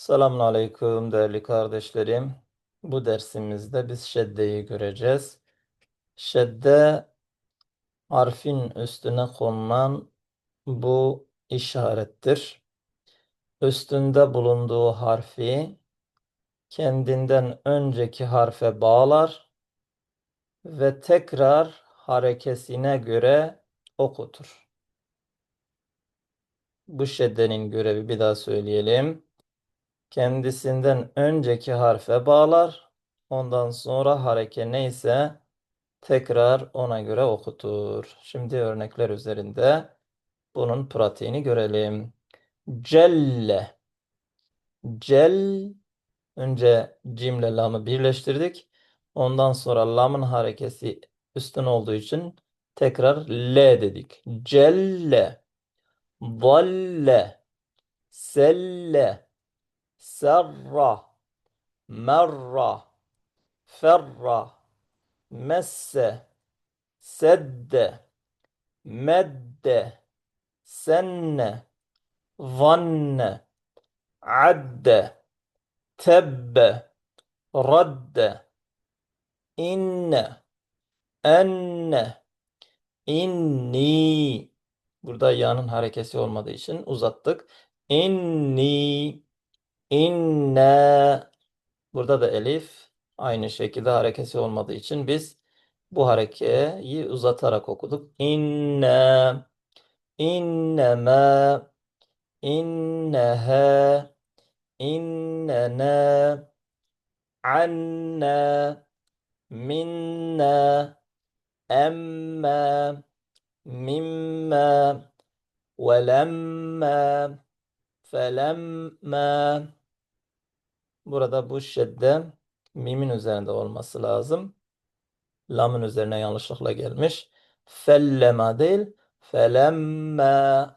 Selamun Aleyküm değerli kardeşlerim. Bu dersimizde biz şeddeyi göreceğiz. Şedde harfin üstüne konulan bu işarettir. Üstünde bulunduğu harfi kendinden önceki harfe bağlar ve tekrar harekesine göre okutur. Bu şeddenin görevi bir daha söyleyelim. Kendisinden önceki harfe bağlar. Ondan sonra hareke neyse tekrar ona göre okutur. Şimdi örnekler üzerinde bunun pratiğini görelim. Celle. Cel önce cimle lamı birleştirdik. Ondan sonra lamın harekesi üstün olduğu için tekrar L dedik. Celle. Dalle. Selle. Serra. Merra. Ferra. Messe. Sedde. Medde. Senne. Zanne. Adde. Tebbe. Radde. İnne. Enne. İnni. Burada ya'nın harekesi olmadığı için uzattık. İnni. İnne. Burada da elif aynı şekilde harekesi olmadığı için biz bu harekeyi uzatarak okuduk. İnne. İnneme. İnnehe. İnnene. Anne. Minne. Emme. Mimme. Velemme. Felemme. Burada bu şedde mimin üzerinde olması lazım. Lamın üzerine yanlışlıkla gelmiş. Fellema değil. Felemme.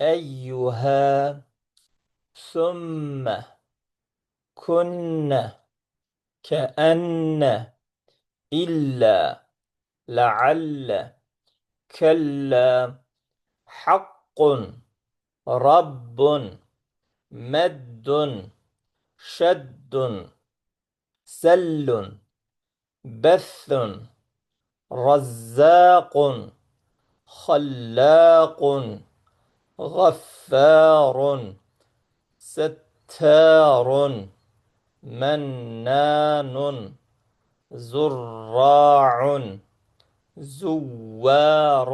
Eyyuha. Sümme. Kunne. Keenne. İlla. Lealle. Kella. Hakkun. Rabbun. Meddun. شد سل بث رزاق خلاق غفار ستار منان زراع زوار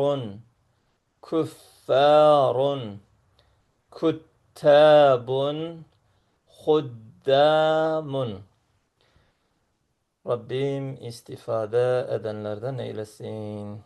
كفار كتاب خد Huddamun. Rabbim istifade edenlerden eylesin.